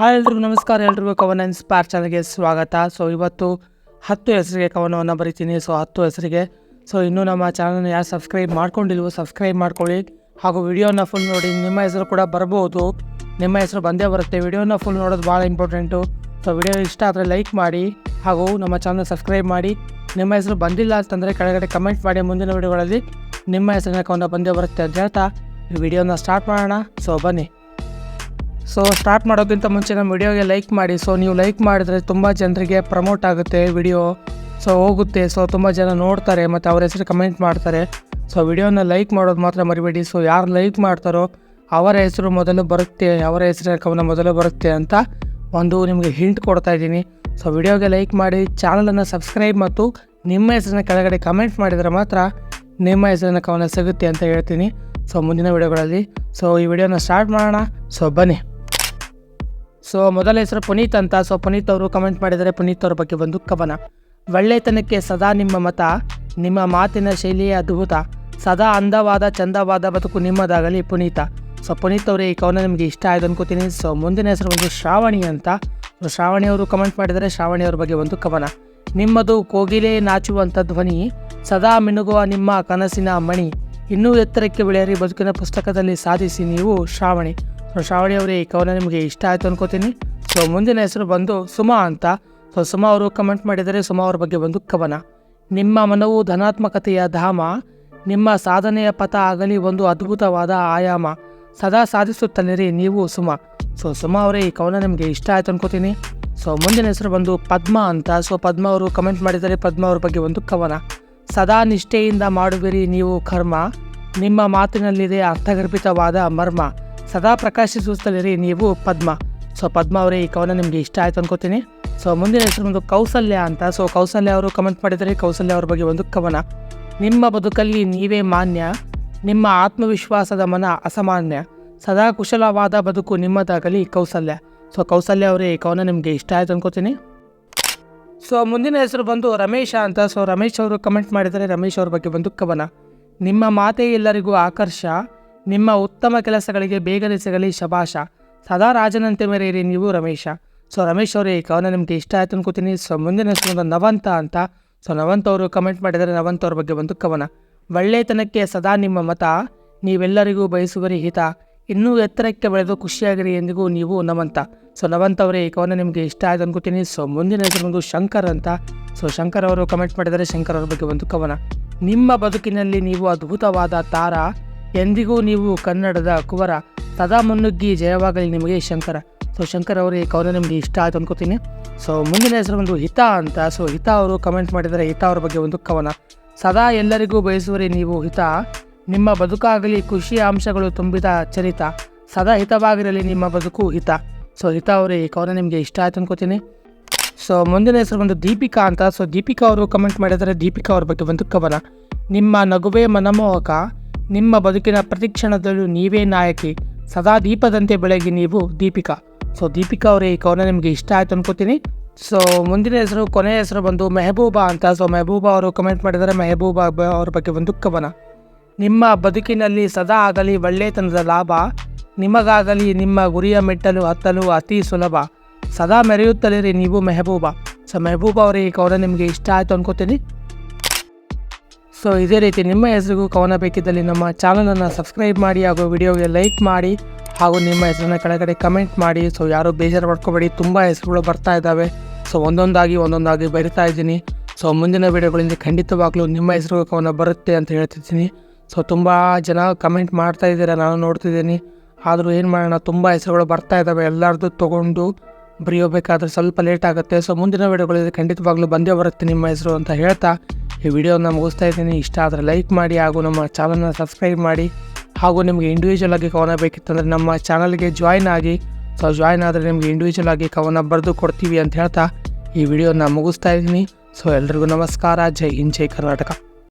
Hi ಎಲ್ರಿಗೂ ನಮಸ್ಕಾರ. ಎಲ್ರಿಗೂ ಕವನ ಇನ್ಸ್ಪೈರ್ ಚಾನಲ್ಗೆ ಸ್ವಾಗತ. ಸೊ ಇವತ್ತು ಹತ್ತು ಹೆಸರಿಗೆ ಕವನವನ್ನು ಬರಿತೀನಿ. ಸೊ ಹತ್ತು ಹೆಸರಿಗೆ. ಸೊ ಇನ್ನೂ ನಮ್ಮ ಚಾನಲ್ನ ಯಾರು ಸಬ್ಸ್ಕ್ರೈಬ್ ಮಾಡ್ಕೊಂಡಿಲ್ವೋ, ಸಬ್ಸ್ಕ್ರೈಬ್ ಮಾಡ್ಕೊಳ್ಳಿ. ಹಾಗೂ ವಿಡಿಯೋನ ಫುಲ್ ನೋಡಿ, ನಿಮ್ಮ ಹೆಸರು ಕೂಡ ಬರ್ಬೋದು. ನಿಮ್ಮ ಹೆಸರು ಬಂದೇ ಬರುತ್ತೆ. ವಿಡಿಯೋನ ಫುಲ್ ನೋಡೋದು ಭಾಳ ಇಂಪಾರ್ಟೆಂಟು ಸೊ ವಿಡಿಯೋ ಇಷ್ಟ ಆದರೆ ಲೈಕ್ ಮಾಡಿ, ಹಾಗೂ ನಮ್ಮ ಚಾನಲ್ ಸಬ್ಸ್ಕ್ರೈಬ್ ಮಾಡಿ. ನಿಮ್ಮ ಹೆಸರು ಬಂದಿಲ್ಲ ಅಂತಂದರೆ ಕೆಳಗಡೆ ಕಮೆಂಟ್ ಮಾಡಿ. ಮುಂದಿನ ವಿಡಿಯೋಗಳಲ್ಲಿ ನಿಮ್ಮ ಹೆಸರಿನ ಕವನ ಬಂದೇ ಬರುತ್ತೆ ಅಂತ ಹೇಳ್ತಾ, ಈ ವಿಡಿಯೋನ ಸ್ಟಾರ್ಟ್ ಮಾಡೋಣ. ಸೊ ಬನ್ನಿ. ಸೊ ಸ್ಟಾರ್ಟ್ ಮಾಡೋಕ್ಕಿಂತ ಮುಂಚೆ ನಮ್ಮ ವಿಡಿಯೋಗೆ ಲೈಕ್ ಮಾಡಿ. ಸೊ ನೀವು ಲೈಕ್ ಮಾಡಿದ್ರೆ ತುಂಬ ಜನರಿಗೆ ಪ್ರಮೋಟ್ ಆಗುತ್ತೆ ವಿಡಿಯೋ ಸೊ ಹೋಗುತ್ತೆ. ಸೊ ತುಂಬ ಜನ ನೋಡ್ತಾರೆ ಮತ್ತು ಅವ್ರ ಹೆಸರು ಕಮೆಂಟ್ ಮಾಡ್ತಾರೆ. ಸೊ ವಿಡಿಯೋನ ಲೈಕ್ ಮಾಡೋದು ಮಾತ್ರ ಮರಿಬೇಡಿ. ಸೊ ಯಾರು ಲೈಕ್ ಮಾಡ್ತಾರೋ ಅವರ ಹೆಸರು ಮೊದಲು ಬರುತ್ತೆ, ಅವರ ಹೆಸರಿನ ಕವನ ಮೊದಲು ಬರುತ್ತೆ ಅಂತ ಒಂದು ನಿಮಗೆ ಹಿಂಟ್ ಕೊಡ್ತಾ ಇದ್ದೀನಿ. ಸೊ ವಿಡಿಯೋಗೆ ಲೈಕ್ ಮಾಡಿ ಚಾನಲನ್ನು ಸಬ್ಸ್ಕ್ರೈಬ್ ಮತ್ತು ನಿಮ್ಮ ಹೆಸರಿನ ಕೆಳಗಡೆ ಕಮೆಂಟ್ ಮಾಡಿದರೆ ಮಾತ್ರ ನಿಮ್ಮ ಹೆಸರಿನ ಕವನ ಸಿಗುತ್ತೆ ಅಂತ ಹೇಳ್ತೀನಿ. ಸೊ ಮುಂದಿನ ವಿಡಿಯೋಗಳಲ್ಲಿ. ಸೊ ಈ ವಿಡಿಯೋನ ಸ್ಟಾರ್ಟ್ ಮಾಡೋಣ. ಸೊ ಬನ್ನಿ. ಸೊ ಮೊದಲ ಹೆಸರು ಪುನೀತ್ ಅಂತ. ಸೊ ಪುನೀತ್ ಅವರು ಕಮೆಂಟ್ ಮಾಡಿದರೆ ಪುನೀತ್ ಅವ್ರ ಬಗ್ಗೆ ಒಂದು ಕವನ. ಒಳ್ಳೆತನಕ್ಕೆ ಸದಾ ನಿಮ್ಮ ಮತ, ನಿಮ್ಮ ಮಾತಿನ ಶೈಲಿಯೇ ಅದ್ಭುತ. ಸದಾ ಅಂದವಾದ, ಚಂದವಾದ ಬದುಕು ನಿಮ್ಮದಾಗಲಿ ಪುನೀತ. ಸೊ ಪುನೀತ್ ಅವರೇ, ಈ ಕವನ ನಿಮಗೆ ಇಷ್ಟ ಆಯ್ತು ಅನ್ಕೋತೀನಿ. ಸೊ ಮುಂದಿನ ಹೆಸರು ಒಂದು ಶ್ರಾವಣಿ ಅಂತ. ಸೊ ಶ್ರಾವಣಿ ಅವರು ಕಮೆಂಟ್ ಮಾಡಿದರೆ ಶ್ರಾವಣಿ ಅವ್ರ ಬಗ್ಗೆ ಒಂದು ಕವನ. ನಿಮ್ಮದು ಕೋಗಿಲೆ ನಾಚುವಂಥ ಧ್ವನಿ, ಸದಾ ಮಿನುಗುವ ನಿಮ್ಮ ಕನಸಿನ ಮಣಿ. ಇನ್ನೂ ಎತ್ತರಕ್ಕೆ ಬೆಳೆಯರಿ ಬದುಕಿನ ಪುಸ್ತಕದಲ್ಲಿ ಸಾಧಿಸಿ ನೀವು ಶ್ರಾವಣಿ. ಸೊ ಶ್ರಾವಣಿ ಅವರೇ, ಈ ಕವನ ನಿಮಗೆ ಇಷ್ಟ ಆಯಿತು ಅನ್ಕೋತೀನಿ. ಸೊ ಮುಂದಿನ ಹೆಸರು ಬಂದು ಸುಮಾ ಅಂತ. ಸೊ ಸುಮಾ ಅವರು ಕಮೆಂಟ್ ಮಾಡಿದರೆ ಸುಮಾ ಅವ್ರ ಬಗ್ಗೆ ಒಂದು ಕವನ. ನಿಮ್ಮ ಮನವು ಧನಾತ್ಮಕತೆಯ ಧಾಮ, ನಿಮ್ಮ ಸಾಧನೆಯ ಪಥ ಆಗಲಿ ಒಂದು ಅದ್ಭುತವಾದ ಆಯಾಮ. ಸದಾ ಸಾಧಿಸುತ್ತಲಿರಿ ನೀವು ಸುಮಾ. ಸೊ ಸುಮಾ ಅವರೇ, ಈ ಕವನ ನಿಮಗೆ ಇಷ್ಟ ಆಯ್ತು ಅನ್ಕೋತೀನಿ. ಸೊ ಮುಂದಿನ ಹೆಸರು ಬಂದು ಪದ್ಮ ಅಂತ. ಸೊ ಪದ್ಮ ಅವರು ಕಮೆಂಟ್ ಮಾಡಿದರೆ ಪದ್ಮ ಅವ್ರ ಬಗ್ಗೆ ಒಂದು ಕವನ. ಸದಾ ನಿಷ್ಠೆಯಿಂದ ಮಾಡುವಿರಿ ನೀವು ಕರ್ಮ. ನಿಮ್ಮ ಮಾತಿನಲ್ಲಿದೆ ಅರ್ಥಗರ್ಭಿತವಾದ ಮರ್ಮ. ಸದಾ ಪ್ರಕಾಶಿಸುತ್ತಲಿರಿ ನೀವು ಪದ್ಮ. ಸೊ, ಪದ್ಮ ಅವರೇ, ಈ ಕವನ ನಿಮಗೆ ಇಷ್ಟ ಆಯ್ತು ಅನ್ಕೋತೀನಿ. ಸೊ, ಮುಂದಿನ ಹೆಸರು ಒಂದು ಕೌಸಲ್ಯ ಅಂತ. ಸೊ, ಕೌಸಲ್ಯ ಅವರು ಕಮೆಂಟ್ ಮಾಡಿದರೆ ಕೌಸಲ್ಯ ಅವ್ರ ಬಗ್ಗೆ ಒಂದು ಕವನ. ನಿಮ್ಮ ಬದುಕಲ್ಲಿ ನೀವೇ ಮಾನ್ಯ, ನಿಮ್ಮ ಆತ್ಮವಿಶ್ವಾಸದ ಮನ ಅಸಾಮಾನ್ಯ. ಸದಾ ಕುಶಲವಾದ ಬದುಕು ನಿಮ್ಮದಾಗಲಿ ಕೌಸಲ್ಯ. ಸೊ, ಕೌಸಲ್ಯ ಅವರೇ, ಈ ಕವನ ನಿಮಗೆ ಇಷ್ಟ ಆಯ್ತು ಅನ್ಕೋತೀನಿ. ಸೊ, ಮುಂದಿನ ಹೆಸರು ಬಂದು ರಮೇಶ ಅಂತ. ಸೊ, ರಮೇಶ್ ಅವರು ಕಮೆಂಟ್ ಮಾಡಿದರೆ ರಮೇಶ್ ಅವ್ರ ಬಗ್ಗೆ ಒಂದು ಕವನ. ನಿಮ್ಮ ಮಾತೆ ಎಲ್ಲರಿಗೂ ಆಕರ್ಷ ನಿಮ್ಮ ಉತ್ತಮ ಕೆಲಸಗಳಿಗೆ ಬೇಗನೆ ಸಿಗಲಿ ಶಭಾಷ. ಸದಾ ರಾಜನಂತೆ ಮೆರೆಯಿರಿ ನೀವು ರಮೇಶ. ಸೊ ರಮೇಶ್ ಅವರೇ, ಈ ಕವನ ನಿಮಗೆ ಇಷ್ಟ ಆಯ್ತು ಅನ್ಕೋತೀನಿ. ಸೊ ಮುಂದಿನ ಹೆಸರು ಬಂದು ನವಂತ ಅಂತ. ಸೊ ನವಂತ ಅವರು ಕಮೆಂಟ್ ಮಾಡಿದರೆ ನವಂತ ಅವ್ರ ಬಗ್ಗೆ ಒಂದು ಕವನ. ಒಳ್ಳೆತನಕ್ಕೆ ಸದಾ ನಿಮ್ಮ ಮತ. ನೀವೆಲ್ಲರಿಗೂ ಬಯಸುವರಿ ಹಿತ. ಇನ್ನೂ ಎತ್ತರಕ್ಕೆ ಬೆಳೆದು ಖುಷಿಯಾಗಿರಿ ಎಂದಿಗೂ ನೀವು ನಮಂತ ಸೊ ನವಂತ ಅವರೇ, ಈ ಕವನ ನಿಮಗೆ ಇಷ್ಟ ಆಯ್ತು ಅನ್ಕೋತೀನಿ. ಸೊ ಮುಂದಿನ ಹೆಸರು ಒಂದು ಶಂಕರ್ ಅಂತ. ಸೊ ಶಂಕರ್ ಅವರು ಕಮೆಂಟ್ ಮಾಡಿದರೆ ಶಂಕರ್ ಅವ್ರ ಬಗ್ಗೆ ಒಂದು ಕವನ. ನಿಮ್ಮ ಬದುಕಿನಲ್ಲಿ ನೀವು ಅದ್ಭುತವಾದ ತಾರ. ಎಂದಿಗೂ ನೀವು ಕನ್ನಡದ ಕುವರ. ಸದಾ ಮುನ್ನುಗ್ಗಿ ಜಯವಾಗಲಿ ನಿಮಗೆ ಶಂಕರ. ಸೊ ಶಂಕರ್ ಅವರು ಈ ಕವನ ನಿಮಗೆ ಇಷ್ಟ ಆಯ್ತು ಅನ್ಕೋತೀನಿ. ಸೊ ಮುಂದಿನ ಹೆಸರು ಒಂದು ಹಿತ ಅಂತ. ಸೊ ಹಿತ ಅವರು ಕಮೆಂಟ್ ಮಾಡಿದರೆ ಹಿತ ಅವ್ರ ಬಗ್ಗೆ ಒಂದು ಕವನ. ಸದಾ ಎಲ್ಲರಿಗೂ ಬಯಸುವರಿ ನೀವು ಹಿತ. ನಿಮ್ಮ ಬದುಕಾಗಲಿ ಖುಷಿಯ ಅಂಶಗಳು ತುಂಬಿದ ಚರಿತ. ಸದಾ ಹಿತವಾಗಿರಲಿ ನಿಮ್ಮ ಬದುಕು ಹಿತ. ಸೊ ಹಿತ ಅವರೇ ಈ ಕವನ ನಿಮಗೆ ಇಷ್ಟ ಆಯ್ತು ಅನ್ಕೋತೀನಿ. ಸೊ ಮುಂದಿನ ಹೆಸರು ಬಂದು ದೀಪಿಕಾ ಅಂತ. ಸೊ ದೀಪಿಕಾ ಅವರು ಕಮೆಂಟ್ ಮಾಡಿದರೆ ದೀಪಿಕಾ ಅವ್ರ ಬಗ್ಗೆ ಒಂದು ಕವನ. ನಿಮ್ಮ ನಗುವೆ ಮನಮೋಹಕ. ನಿಮ್ಮ ಬದುಕಿನ ಪ್ರತಿಕ್ಷಣದಲ್ಲೂ ನೀವೇ ನಾಯಕಿ. ಸದಾ ದೀಪದಂತೆ ಬೆಳಗಿ ನೀವು ದೀಪಿಕಾ. ಸೊ ದೀಪಿಕಾ ಅವರೇ, ಈ ಕವನ ನಿಮಗೆ ಇಷ್ಟ ಆಯಿತು ಅನ್ಕೋತೀನಿ. ಸೊ ಮುಂದಿನ ಹೆಸರು, ಕೊನೆಯ ಹೆಸರು ಬಂದು ಮೆಹಬೂಬಾ ಅಂತ. ಸೊ ಮೆಹಬೂಬಾ ಅವರು ಕಮೆಂಟ್ ಮಾಡಿದರೆ ಮೆಹಬೂಬಾ ಅವ್ರ ಬಗ್ಗೆ ಒಂದು ಕವನ. ನಿಮ್ಮ ಬದುಕಿನಲ್ಲಿ ಸದಾ ಆಗಲಿ ಒಳ್ಳೆತನದ ಲಾಭ. ನಿಮಗಾಗಲಿ ನಿಮ್ಮ ಗುರಿಯ ಮೆಟ್ಟಲು, ಹತ್ತಲು ಅತಿ ಸುಲಭ. ಸದಾ ಮೆರೆಯುತ್ತಲಿರಿ ನೀವು ಮೆಹಬೂಬಾ. ಸೊ ಮೆಹಬೂಬಾ ಅವರೇ, ಈ ಕವನ ನಿಮಗೆ ಇಷ್ಟ ಆಯಿತು ಅನ್ಕೋತೀನಿ. ಸೊ ಇದೇ ರೀತಿ ನಿಮ್ಮ ಹೆಸರಿಗೂ ಕವನ ಬೇಕಿದ್ದಲ್ಲಿ ನಮ್ಮ ಚಾನಲನ್ನು ಸಬ್ಸ್ಕ್ರೈಬ್ ಮಾಡಿ ಹಾಗೂ ವಿಡಿಯೋಗೆ ಲೈಕ್ ಮಾಡಿ ಹಾಗೂ ನಿಮ್ಮ ಹೆಸರನ್ನ ಕೆಳಗಡೆ ಕಮೆಂಟ್ ಮಾಡಿ. ಸೊ ಯಾರು ಬೇಜಾರು ಮಾಡ್ಕೋಬೇಡಿ, ತುಂಬ ಹೆಸರುಗಳು ಬರ್ತಾ ಇದ್ದಾವೆ. ಸೊ ಒಂದೊಂದಾಗಿ ಒಂದೊಂದಾಗಿ ಬರಿತಾ ಇದ್ದೀನಿ. ಸೊ ಮುಂದಿನ ವಿಡಿಯೋಗಳಿಂದ ಖಂಡಿತವಾಗ್ಲೂ ನಿಮ್ಮ ಹೆಸರು ಕವನ ಬರುತ್ತೆ ಅಂತ ಹೇಳ್ತಿದ್ದೀನಿ. ಸೊ ತುಂಬ ಜನ ಕಮೆಂಟ್ ಮಾಡ್ತಾ ಇದ್ದೀರಾ, ನಾನು ನೋಡ್ತಿದ್ದೀನಿ. ಆದರೂ ಏನು ಮಾಡೋಣ, ತುಂಬ ಹೆಸರುಗಳು ಬರ್ತಾ ಇದ್ದಾವೆ ಎಲ್ಲರದ್ದು ತೊಗೊಂಡು ಬರೆಯೋಬೇಕಾದ್ರೆ ಸ್ವಲ್ಪ ಲೇಟ್ ಆಗುತ್ತೆ. ಸೊ ಮುಂದಿನ ವಿಡಿಯೋಗಳಲ್ಲಿ ಖಂಡಿತವಾಗ್ಲೂ ಬಂದೇ ಬರುತ್ತೆ ನಿಮ್ಮ ಹೆಸರು ಅಂತ ಹೇಳ್ತಾ ಈ ವಿಡಿಯೋನ ಮುಗಿಸ್ತಾ ಇದ್ದೀನಿ. ಇಷ್ಟ ಆದರೆ ಲೈಕ್ ಮಾಡಿ ಹಾಗೂ ನಮ್ಮ ಚಾನಲ್ನ ಸಬ್ಸ್ಕ್ರೈಬ್ ಮಾಡಿ ಹಾಗೂ ನಿಮಗೆ ಇಂಡಿವಿಜುವಲ್ ಆಗಿ ಕವನ ಬೇಕಿತ್ತಂದರೆ ನಮ್ಮ ಚಾನಲ್ಗೆ ಜಾಯ್ನ್ ಆಗಿ. ಸೊ ಜಾಯ್ನ್ ಆದರೆ ನಿಮಗೆ ಇಂಡಿವಿಜುವಲ್ ಆಗಿ ಕವನ ಬರೆದು ಕೊಡ್ತೀವಿ ಅಂತ ಹೇಳ್ತಾ ಈ ವಿಡಿಯೋನ ಮುಗಿಸ್ತಾ ಇದ್ದೀನಿ. ಸೊ ಎಲ್ರಿಗೂ ನಮಸ್ಕಾರ. ಜೈ ಇನ್ ಜೈ ಕರ್ನಾಟಕ.